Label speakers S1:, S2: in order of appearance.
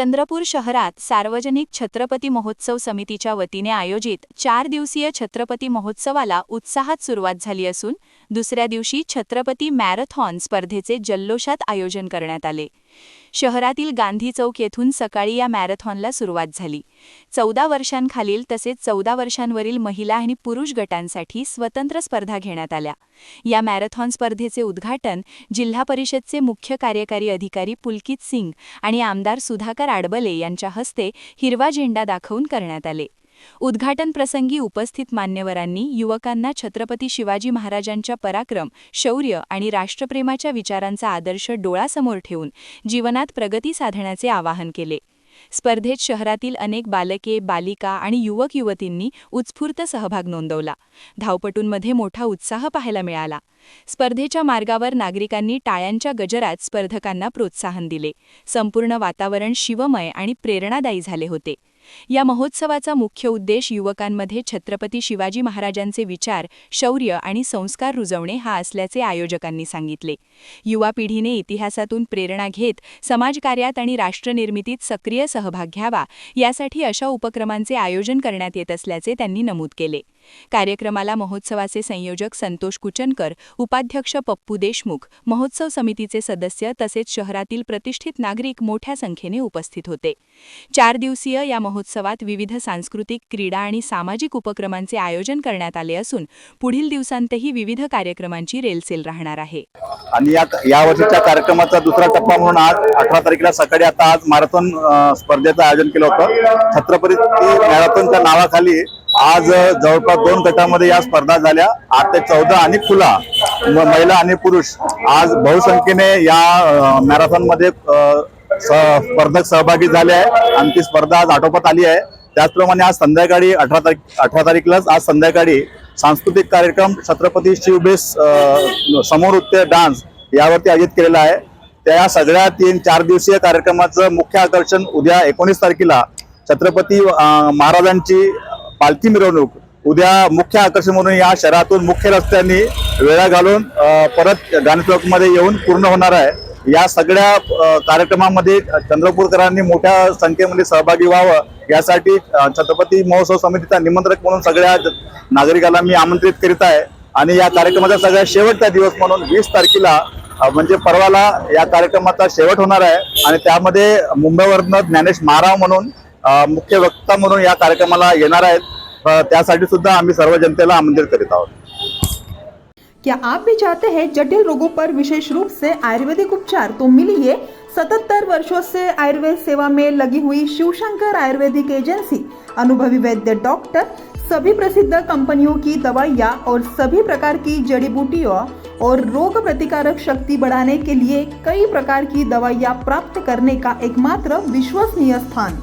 S1: चंद्रपूर शहरात सार्वजनिक छत्रपती महोत्सव समितीच्या वतीने आयोजित चार दिवसीय छत्रपती महोत्सवाला उत्साहात सुरुवात झाली असून दुसऱ्या दिवशी छत्रपती मॅरेथॉन स्पर्धेचे जल्लोषात आयोजन करण्यात आले. शहरातील गांधी चौक येथून सकाळी या मॅरेथॉनला सुरुवात झाली. चौदा वर्षांखालील तसेच चौदा वर्षांवरील महिला आणि पुरुष गटांसाठी स्वतंत्र स्पर्धा घेण्यात आल्या. या मॅरेथॉन स्पर्धेचे उद्घाटन जिल्हा परिषदचे मुख्य कार्यकारी अधिकारी पुलकित सिंग आणि आमदार सुधाकर आडबले यांच्या हस्ते हिरवा झेंडा दाखवून करण्यात आले. उद्घाटन प्रसंगी उपस्थित मान्यवरांनी युवकांना छत्रपती शिवाजी महाराजांच्या पराक्रम शौर्य आणि राष्ट्रप्रेमाच्या विचारांचा आदर्श डोळासमोर ठेवून जीवनात प्रगती साधण्याचे आवाहन केले. स्पर्धेत शहरातील अनेक बालके बालिका आणि युवक युवतींनी उत्स्फूर्त सहभाग नोंदवला. धावपटूंमध्ये मोठा उत्साह पाहायला मिळाला. स्पर्धेच्या मार्गावर नागरिकांनी टाळ्यांच्या गजरात स्पर्धकांना प्रोत्साहन दिले. संपूर्ण वातावरण शिवमय आणि प्रेरणादायी झाले होते. या महोत्सवाचा मुख्य उद्देश युवकांमध्ये छत्रपती शिवाजी महाराजांचे विचार शौर्य आणि संस्कार रुजवणे हा असल्याचे आयोजकांनी सांगितले. युवा पिढीने इतिहासातून प्रेरणा घेत समाजकार्यात आणि राष्ट्रनिर्मितीत सक्रिय सहभाग घ्यावा यासाठी अशा उपक्रमांचे आयोजन करण्यात येत असल्याचे त्यांनी नमूद केले. कार्यक्रमाला महोत्सवाचे संयोजक संतोष कुचनकर उपाध्यक्ष पप्पू देशमुख महोत्सव समितीचे सदस्य तसेच शहरातील प्रतिष्ठित नागरिक मोठ्या संख्येने उपस्थित होते. चार दिवसीय या महोत्सवात विविध सांस्कृतिक क्रीडा आणि सामाजिक उपक्रमांचे आयोजन करण्यात आले असून पुढील दिवसांतही विविध कार्यक्रमांची रेलसेल राहणार आहे.
S2: आणि या कार्यक्रमाचा दुसरा टप्पा म्हणून आज अठरा तारखेला सकाळी आता आज मॅरेथॉन स्पर्धेचं आयोजन केलं होतं. छत्रपती मॅरेथॉनच्या नावाखाली आज जवळपास दोन गटामध्ये या स्पर्धा झाल्या. आठ ते चौदा आणि खुला. महिला आणि पुरुष. आज बहुसंख्येने या मॅरेथॉनमध्ये स- स्पर्धक सहभागी झाले आहे आणि ती स्पर्धा आज आटोपात आली आहे. त्याचप्रमाणे आज संध्याकाळी अठरा तारीख अठरा तारीखलाच आज संध्याकाळी सांस्कृतिक कार्यक्रम छत्रपती शिवबेस अ, डान्स यावरती आयोजित केलेला आहे. त्या सगळ्या तीन चार दिवसीय कार्यक्रमाचं मुख्य आकर्षण उद्या एकोणीस तारखेला छत्रपती महाराजांची पालखी मिरवणूक. उद्या मुख्य आकर्षण म्हणून या शहरातून मुख्य रस्त्यांनी वेळा घालून परत गांधी चौकमध्ये येऊन पूर्ण होणार आहे. या सगळ्या कार्यक्रमामध्ये चंद्रपूरकरांनी मोठ्या संख्येमध्ये सहभागी व्हावं. यासाठी छत्रपती महोत्सव समितीचा निमंत्रक म्हणून सगळ्या नागरिकाला नागरिकांना मी आमंत्रित करीत आहे. आणि या कार्यक्रमाचा सगळ्यात शेवटचा दिवस म्हणून वीस तारखेला म्हणजे परवाला या कार्यक्रमाचा शेवट होणार आहे. आणि त्यामध्ये मुंबईवरनं ज्ञानेश महाराव म्हणून मुख्य वक्ता म्हणून या कार्यक्रमाला सर्व जनतेला आमंत्रित करीत आहोत.
S3: क्या आप भी चाहते हैं जटिल रोगों पर विशेष रूप से आयुर्वेदिक उपचार? तो मिलिए सतहत्तर वर्षों से आयुर्वेद सेवा में लगी हुई शिवशंकर आयुर्वेदिक एजेंसी। अनुभवी वैद्य डॉक्टर, सभी प्रसिद्ध कंपनियों की दवाइयाँ और सभी प्रकार की जड़ी बूटियों और रोग प्रतिकारक शक्ति बढ़ाने के लिए कई प्रकार की दवाइयाँ प्राप्त करने का एकमात्र विश्वसनीय स्थान।